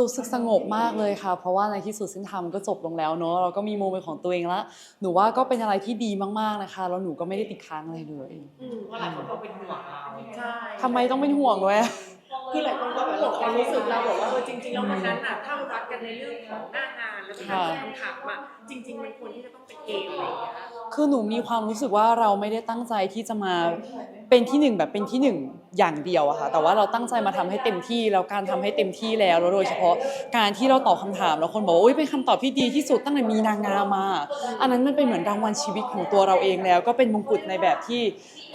รู้สึกสงบมากเลยค่ะ เพราะว่าในที่สุดเส้นทางมันก็จบลงแล้วเนอะเราก็มีโมเมนต์ของตัวเองแล้วหนูว่าก็เป็นอะไรที่ดีมากๆนะคะแล้วหนูก็ไม่ได้ติดค้างอะไรเลยอืมเพราะหลายคนก็เป็นห่วงเราใช่ทำไมต้องเป็นห่วงด้วย คือหลายคนก็เป็นห่วงความรู้สึกเราบอกว่าเออจริงๆแล้ววันนั้นอะถ้าวัดกันในเรื่องของหน้างานแล้วก็การตอบคำถามอะจริง ๆ มันควรที่จะต้องเป็นเกมอะไรอย่างเงี้ย คือหนูมีความรู้สึกว่าเราไม่ได้ตั้งใจที่จะมา เป็นที่หนึ่งแบบเป็นที่หนึ่งอย่างเดียวอะค่ะแต่ว่าเราตั้งใจมาทำให้เต็มที่แล้วการทำให้เต็มที่แล้วแล้วโดยเฉพาะการที่เราตอบคำถามแล้วคนบอกว่าอุ้ยเป็นคำตอบที่ดีที่สุดตั้งแต่มีนางงามมา อันนั้นมันเป็นเหมือนรางวัลชีวิตของตัวเราเองแล้ว ก็เป็นมงกุฎในแบบที่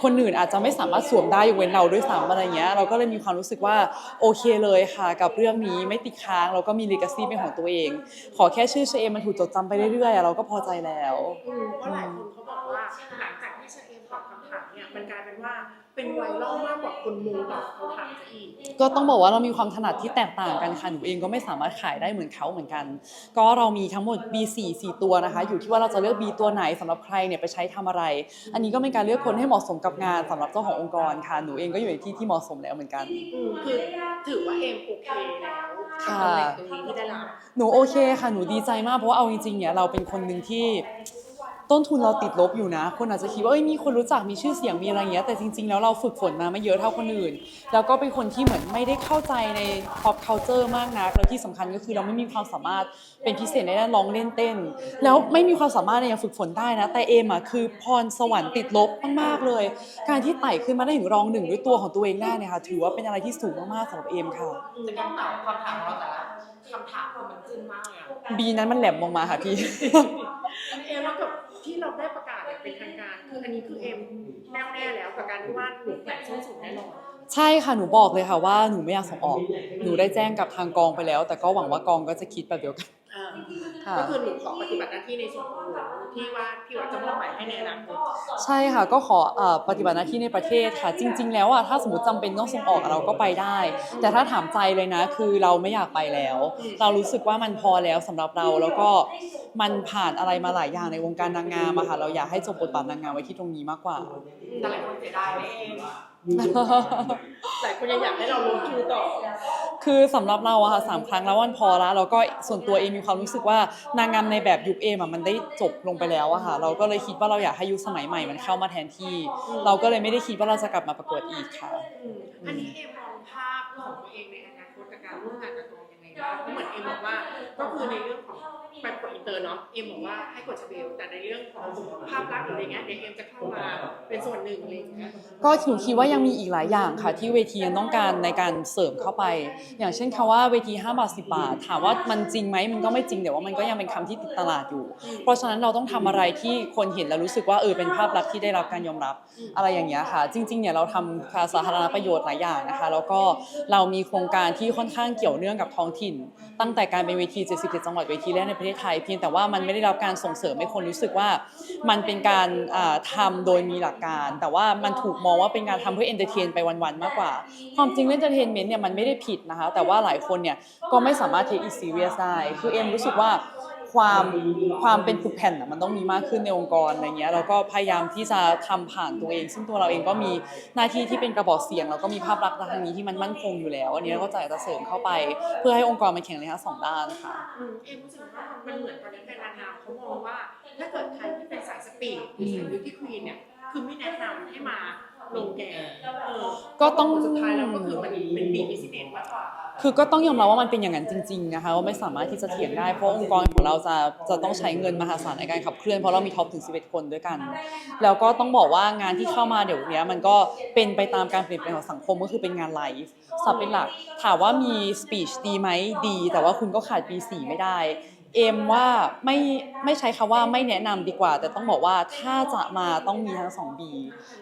คนอื่นอาจจะไม่สามารถสวมได้ยกเว้นเราด้วยซ้ำอะไรเงี้ยเราก็เลยมีความรู้สึกว่าโอเคเลยค่ะ กับเรื่องนี้ไม่ติดค้างแล้วก็มีลีกาซีเป็นของตัวเอง ขอแค่ชื่อเชเอมมันถูกจดจำไปเรื่อยๆเราก็พอใจแล้วอืมเพราะหลายคนเขาบอกว่า เป็นไวรัลมากกว่าคนมูตอบคำถามซะอีกก็ต้องบอกว่าเรามีความถนัดที่แตกต่างกันค่ะหนูเองก็ไม่สามารถขายได้เหมือนเขาเหมือนกัน ก็เรามีทั้งหมด B4 4 ตัวนะคะ อยู่ที่ว่าเราจะเลือก B ตัวไหนสำหรับใครเนี่ยไปใช้ทำอะไร อันนี้ก็เป็นการเลือกคนให้เหมาะสมกับงานสำหรับเจ้าขององค์กรค่ะหนูเองก็อยู่ในที่ที่เหมาะสมแล้วเหมือนกันอืมคือถือว่าเอมโอเคแล้วกับค่ะ ตำแหน่งตรงนี้ที่ได้รับ หนูโอเคค่ะหนูดีใจมากเพราะว่าเอาจริงๆเนี่ยเราเป็นคนหนึ่งที่ ต้นทุนเราติดลบอยู่นะ คนอาจจะคิดว่าเอ้ยมีคนรู้จักมีชื่อเสียงมีอะไรเงี้ยแต่จริง ๆ แล้วเราฝึกฝนมาไม่เยอะเท่าคนอื่น แล้วก็เป็นคนที่เหมือนไม่ได้เข้าใจใน pop culture มากนัก แล้วที่สำคัญก็คือเราไม่มีความสามารถเป็นพิเศษในด้านร้องเล่นเต้น แล้วไม่มีความสามารถในการฝึกฝนได้นะ แต่เอมอะคือพรสวรรค์ติดลบมากๆเลย การที่ไต่ขึ้นมาได้ถึงรองหนึ่งด้วยตัวของตัวเองได้เนี่ยค่ะถือว่าเป็นอะไรที่สูงมากๆสำหรับเอมค่ะแต่การตอบคำถามของเราแต่ละคำถามคือมันจึ้งมากเลยอะบีนั้นมันแหลมลงมาค่ะพี่ เป็นทางการคืออันนี้คือเอมแน่วแน่แล้วกับการที่ว่าหนูแข่งส้นสูงแน่นอนใช่ค่ะหนูบอกเลยค่ะว่าหนูไม่อยากส่งออก หนูได้แจ้งกับทางกองไปแล้ว แต่ก็หวังว่ากองก็จะคิดแบบเดียวกันอ่าค่ะ ก็คือหนูขอปฏิบัติหน้าที่ในส่วนของหนูที่ว่าที่ว่าจะมอบหมายให้ในอนาคตใช่ค่ะก็ขอเอ่อปฏิบัติหน้าที่ในประเทศค่ะ จริง ๆ แล้วอะถ้าสมมติจำเป็นต้องส่งออกเราก็ไปได้ แต่ถ้าถามใจเลยนะ คือเราไม่อยากไปแล้ว เรารู้สึกว่ามันพอแล้วสำหรับเราแล้วก็มันผ่านอะไรมาหลายอย่างในวงการนางงามอะค่ะเราอยากให้จบบทบาทนางงามไว้ที่ตรงนี้มากกว่า แต่หลายคนเสียดายเลยเอง หลายคนยังอยากให้เราลงทุนต่อ คือสำหรับเราอะค่ะสามครั้งแล้วมันพอแล้วแล้วก็ส่วนตัวเองมีความรู้สึกว่านางงามในแบบยุคเอมอะมันได้จบลงไปแล้วอะค่ะ เราก็เลยคิดว่าเราอยากให้ยุคสมัยใหม่มันเข้ามาแทนที่ เราก็เลยไม่ได้คิดว่าเราจะกลับมาประกวดอีกค่ะอืมอันนี้เอมมองภาพของตัวเองในอนาคตกับการร่วมงานกับกองยังไงบ้างเพราะเหมือนเอมบอกว่าก็คือในเรื่องของไปกดอิน เตอร์เนาะเอมบอกว่าให้กดชเบลแต่ในเรื่องของภาพลักษณ์หรืออะไรเงี้ยเดี๋ยวเอ็มจะเข้ามาเป็นส่วนหนึ่งอะไรอย่างเงี้ยก็หนูคิดว่ายังมีอีกหลายอย่างค่ะ ที่เวทียังต้องการในการเสริมเข้าไป อย่างเช่นคำว่าเวที5บาท10บาทถามว่ามันจริงไหมมันก็ไม่จริงแต่ว่ามันก็ยังเป็นคำที่ติดตลาดอยู่ เพราะฉะนั้นเราต้องทำอะไรที่คนเห็นแล้วรู้สึกว่าเออเป็นภาพลักษณ์ที่ได้รับการยอมรับอะไรอย่างเงี้ยค่ะ จริงๆเนี่ยเราทำการสาธารณประโยชน์หลายอย่างนะคะ แล้วก็เรามีโครงการที่ค่อนข้างเกี่ยวเนื่องกับท้องถิ่น ตั้งแต่การเป็นเวที77จังหวัดเวทีแรกในประเทศไทยเพียงแต่ว่ามันไม่ได้รับการส่งเสริมให้คนรู้สึกว่ามันเป็นการอ่าทำโดยมีหลักการ แต่ว่ามันถูกมองว่าเป็นการทำเพื่อเอนเตอร์เทนไปวันๆมากกว่า ความจริงเอนเตอร์เทนเมนต์เนี่ยมันไม่ได้ผิดนะคะแต่ว่าหลายคนเนี่ยก็ไม่สามารถเทคอีซีเรียสได้คือเอ็มรู้สึกว่า ความความเป็นปึกแผ่นอะมันต้องมีมากขึ้นในองค์กรอะไรเงี้ยเราก็พยายามที่จะทำผ่านตัวเอง ซึ่งตัวเราเองก็มีหน้าที่ที่เป็นกระบอกเสียง แล้วก็มีภาพลักษณ์ทางนี้ที่มันมั่นคงอยู่แล้วอันนี้เราก็จะจะเสริมเข้าไป เพื่อให้องค์กรมันแข็งแรงทั้งสองด้านค่ะอืมเอ็มรู้สึกว่ามันเหมือนตอนนี้แฟนนางงามเขามองว่าถ้าเกิดใครที่เป็นสายสปีดหรือสายบิวตี้ควีนเนี่ยคือไม่แนะนำให้มาลงแกงเออก็ต้องสุดท้ายแล้วก็คือมันเป็นบีบิสเนสมากกว่า คือก็ต้องยอมรับว่ามันเป็นอย่างนั้นจริงๆนะคะว่าไม่สามารถที่จะเถียงได้เพราะองค์กรของเราจะจะต้องใช้เงินมหาศาลในการขับเคลื่อนเพราะเรามีท็อปถึง 11 คนด้วยกัน แล้วก็ต้องบอกว่างานที่เข้ามาเดี๋ยวนี้มันก็เป็นไปตามการเปลี่ยนแปลงของสังคมก็คือเป็นงานไลฟ์สับเป็นหลักถามว่ามีสปีชดีไหมดี แต่ว่าคุณก็ขาดปี4ไม่ได้ เอ็มว่าไม่ไม่ใช้คำว่าไม่แนะนำดีกว่า แต่ต้องบอกว่าถ้าจะมาต้องมีทั้ง 2B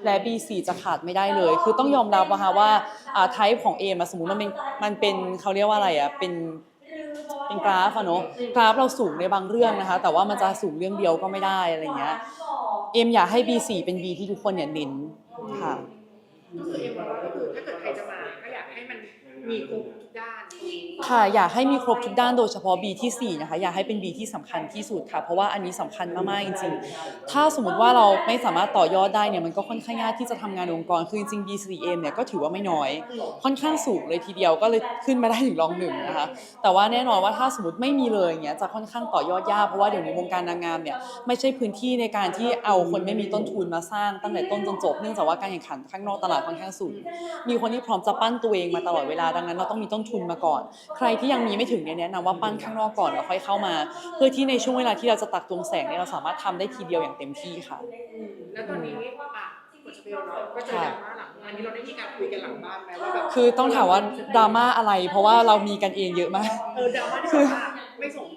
และ B4 จะขาดไม่ได้เลย คือต้องยอมรับนะคะว่าอาไทป์ของเอ็มสมมติมันเป็นมันเป็นเขาเรียกว่าอะไรอะเป็นเป็นกราฟอะเนาะกราฟเราสูงในบางเรื่องนะคะ แต่ว่ามันจะสูงเรื่องเดียวก็ไม่ได้อะไรเงี้ยเอ็มอยากให้ B4 เป็น B ที่ทุกคนเนี่ยเน้นค่ะก็คือเอมบอกว่าก็คือถ้าเกิดใครจะมาก็อยากให้มันมีครบทุ ค่ะอยากให้มีครบทุกด้านโดยเฉพาะ B ที่ 4 นะคะอยากให้เป็น B ที่สำคัญที่สุดค่ะ เพราะว่าอันนี้สำคัญมากๆจริงๆ ถ้าสมมติว่าเราไม่สามารถต่อยอดได้เนี่ยมันก็ค่อนข้างยากที่จะทำงานในองค์กรคือจริงๆ B4M เนี่ยก็ถือว่าไม่น้อย ค่อนข้างสูงเลยทีเดียวก็เลยขึ้นมาได้ถึงรองหนึ่งนะคะแต่ว่าแน่นอนว่าถ้าสมมติไม่มีเลยอย่างเงี้ยจะค่อนข้างต่อยอดยากเพราะว่าเดี๋ยวนี้วงการนางงามเนี่ยไม่ใช่พื้นที่ในการที่เอาคนไม่มีต้นทุนมาสร้างตั้งแต่ต้นจนจบ เนื่องจากว่าการแข่งขันข้างนอกตลาดค่อนข้างสูงมีคนที่พร้อมจะปั้นตัวเองมาตลอดเวลาดังนั้นเราต้องมีต้นทุนมาก่อนใครที่ยังมีไม่ถึงเนี่ยแนะนำว่าปั้นข้างนอกก่อนแล้วค่อยเข้ามา เพื่อที่ในช่วงเวลาที่เราจะตักตวงแสงเนี่ยเราสามารถทำได้ทีเดียวอย่างเต็มที่ค่ะอืมแล้วตอนนี้อะกดสเปลเนาะก็เจอดราม่าหลังอันนี้เราได้มีการคุยกันหลังบ้านไหมว่าแบบคือต้องถามว่าดราม่าอะไร เพราะว่าเรามีกันเองเยอะมากเออดราม่าที่แบบ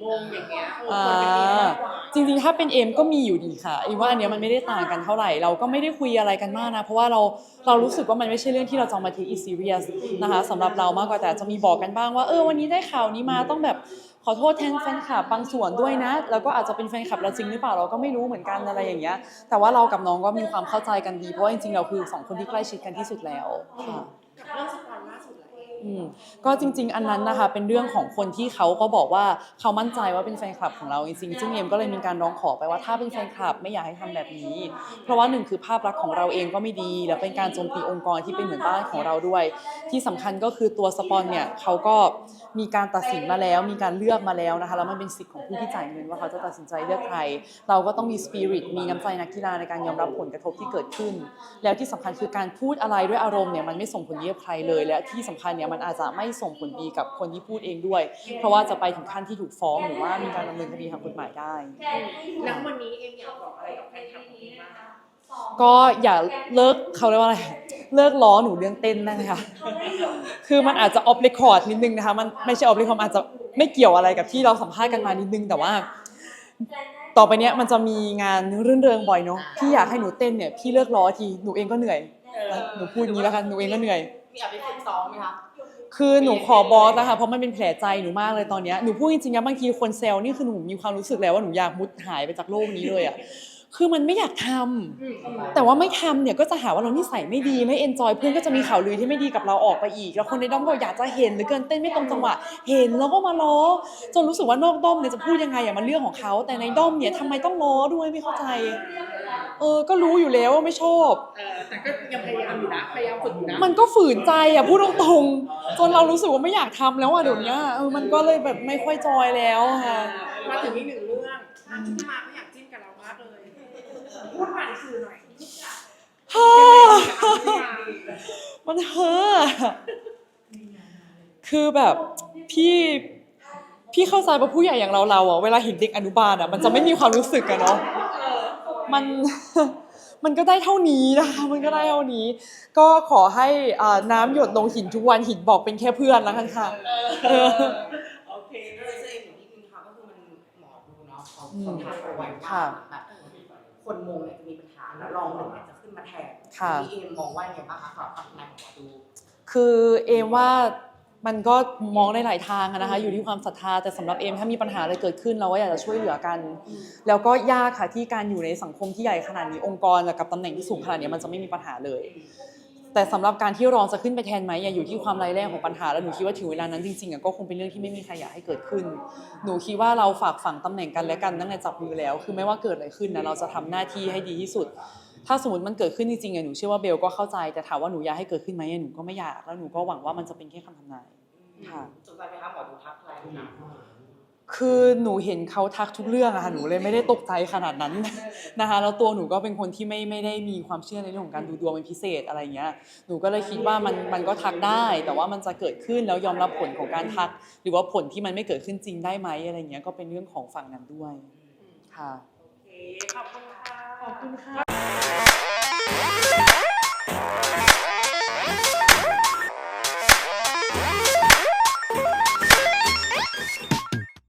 ว่าไม่สมมงอย่างเงี้ยเออคนเป็นเองมากกว่าจริงๆ ถ้าเป็นเอ็มก็มีอยู่ดีค่ะอีว่าอันเนี้ยมันไม่ได้ต่างกันเท่าไหร่ เราก็ไม่ได้คุยอะไรกันมากนะ เพราะว่าเราเรารู้สึกว่ามันไม่ใช่เรื่องที่เราจะเอามา take it serious นะคะสำหรับเรามากกว่าแต่จะมีบอกกันบ้างว่าเออวันนี้ได้ข่าวนี้มาต้องแบบขอโทษแทนแฟนคลับบางส่วนด้วยนะ แล้วก็อาจจะเป็นแฟนคลับเราจริงหรือเปล่าเราก็ไม่รู้เหมือนกันอะไรอย่างเงี้ย แต่ว่าเรากับน้องก็มีความเข้าใจกันดีเพราะว่าจริงๆ เราคือสองคนที่ใกล้ชิดกันที่สุดแล้วค่ะ กับเรื่องสป ก็จริง ๆ อันนั้นนะคะเป็นเรื่องของคนที่เขาก็บอกว่าเขามั่นใจว่าเป็นแฟนคลับของเราจริงๆซึ่งเอ็มก็เลยมีการร้องขอไปว่าถ้าเป็นแฟนคลับไม่อยากให้ทำแบบนี้ เพราะว่าหนึ่งคือภาพลักษณ์ของเราเองก็ไม่ดี แล้วเป็นการโจมตีองค์กรที่เป็นเหมือนบ้านของเราด้วย ที่สำคัญก็คือตัวสปอนเนี่ยเขาก็มีการตัดสินมาแล้ว มีการเลือกมาแล้วนะคะแล้วมันเป็นสิทธิ์ของผู้ที่จ่ายเงินว่าเขาจะตัดสินใจเลือกใครเราก็ต้องมีสปิริตมีน้ำใจนักกีฬาในการยอมรับผลกระทบที่เกิดขึ้น แล้วที่สำคัญคือการพูดอะไรด้วยอารมณ์เนี่ยมันไม่ส่งผลดีกับใครเลย และที่สำคัญเนี่ยมันอาจจะไม่ส่งผลดีกับคนที่พูดเองด้วย เพราะว่าจะไปถึงขั้นที่ถูกฟ้องหรือว่ามีการดำเนินคดีทางกฎหมายได้ แล้ววันนี้เอ็มอยากบอกอะไรกับแฟนคลับของเอ็มบ้างคะ ก็อย่าเลิกเขาเรียกว่าอะไร เลิกล้อหนูเรื่องเต้นได้ไหมคะ คือมันอาจจะออฟเรคคอร์ดนิดนึงนะคะมันไม่ใช่ออฟเรคคอร์ดอาจจะไม่เกี่ยวอะไรกับที่เราสัมภาษณ์กันมานิดนึงแต่ว่า ต่อไปเนี้ยมันจะมีงานรื่นเริงบ่อยเนาะพี่อยากให้หนูเต้นเนี่ยพี่เลิกล้อทีหนูเองก็เหนื่อย หนูพูดอย่างนี้แล้วกันหนูเองก็เหนื่อย มีแอบไปฝึกซ้อมไหมคะ คือหนูขอบอสนะคะเพราะมันเป็นแผลใจหนูมากเลยตอนเนี้ยหนูพูดจริงๆนะบางทีคนเซลนี่คือหนูมีความรู้สึกแล้วว่าหนูอยากมุดหายไปจากโลกนี้เลยอะคือมันไม่อยากทำแต่ว่าไม่ทำเนี่ยก็จะหาว่าเรานิสัยไม่ดีไม่เอนจอยเพื่อนก็จะมีข่าวลือที่ไม่ดีกับเราออกไปอีก แล้วคนในด้อมก็อยากจะเห็นหรือเกินเต้นไม่ตรงจังหวะ เห็นแล้วก็มาล้อจนรู้สึกว่านอกด้อมเนี่ยจะพูดยังไงอะมันเรื่องของเขาแต่ในด้อมเนี่ยทำไมต้องล้อด้วยไม่เข้าใจ เออ ก็รู้อยู่แล้วว่าไม่ชอบ เออแต่ก็ยังพยายามอยู่นะ พยายามฝึกอยู่นะมันก็ฝืนใจอะพูดตรงๆจนเรารู้สึกว่าไม่อยากทำแล้วอะเดี๋ยวเนี้ยเออมันก็เลยแบบไม่ค่อยจอยแล้วอะค่ะ มาถึงอีกหนึ่งเรื่องท่านที่มาเขาอยากจิ้นกับเรามากเลย พูดผ่านสื่อหน่อยฮ่ายังไงกับท่านที่มามันเฮ้อคือแบบพี่พี่เข้าใจว่าผู้ใหญ่อย่างเราเราอะเวลาเห็นเด็กอนุบาลอะมันจะไม่มีความรู้สึกอะเนาะ มันมันก็ได้เท่านี้นะคะมันก็ได้เท่านี้ ก็ขอให้อ่าน้ำหยดลงหินทุกวันหินบอกเป็นแค่เพื่อนแล้วกันค่ะเออโอเคก็เลยเซฟอย่างที่นึงค่ะก็คือมันหมอดูเนาะเขาอืมคนทายเอาไว้ค่ะว่าแบบคนมงเนี่ยจะมีปัญหาแล้วรองหนึ่งเนี่ยจะขึ้นมาแทนค่ะพี่เอ็มมองว่าไงบ้างคะสำหรับตำแหน่งหมอดู คือเอมว่า มันก็มองได้หลายทางอะนะคะ อยู่ที่ความศรัทธาแต่สำหรับเอมถ้ามีปัญหาอะไรเกิดขึ้นเราก็อยากจะช่วยเหลือกัน แล้วก็ยากค่ะที่การอยู่ในสังคมที่ใหญ่ขนาดนี้องค์กรกับตำแหน่งที่สูงขนาดนี้มันจะไม่มีปัญหาเลย แต่สำหรับการที่รองจะขึ้นไปแทนไหมอะอยู่ที่ความร้ายแรงของปัญหาแล้วหนูคิดว่าถึงเวลานั้นจริงๆอะก็คงเป็นเรื่องที่ไม่มีใครอยากให้เกิดขึ้น หนูคิดว่าเราฝากฝังตำแหน่งกันและกันตั้งแต่จับมือแล้ว คือไม่ว่าเกิดอะไรขึ้นนะเราจะทำหน้าที่ให้ดีที่สุด ถ้าสมมติมันเกิดขึ้นจริงๆอะหนูเชื่อว่าเบลก็เข้าใจแต่ถามว่าหนูอยากให้เกิดขึ้นไหมอะหนูก็ไม่อยากแล้วหนูก็หวังว่ามันจะเป็นแค่คำทำนาย ค่ะ สนใจไหมคะหมอดูทักอะไรนะคือหนูเห็นเขาทักทุกเรื่องอะค่ะหนูเลยไม่ได้ตกใจขนาดนั้น นะคะแล้วตัวหนูก็เป็นคนที่ไม่ไม่ได้มีความเชื่อในเรื่องของการดูดวงเป็นพิเศษอะไรเงี้ยหนูก็เลยคิดว่ามันมันก็ทักได้ แต่ว่ามันจะเกิดขึ้นแล้วยอมรับผลของการทัก หรือว่าผลที่มันไม่เกิดขึ้นจริงได้ไหมอะไรเงี้ยก็เป็นเรื่องของฝั่งนั้นด้วยค่ะ โอเค ขอบคุณค่ะ ขอบคุณค่ะ Yeah.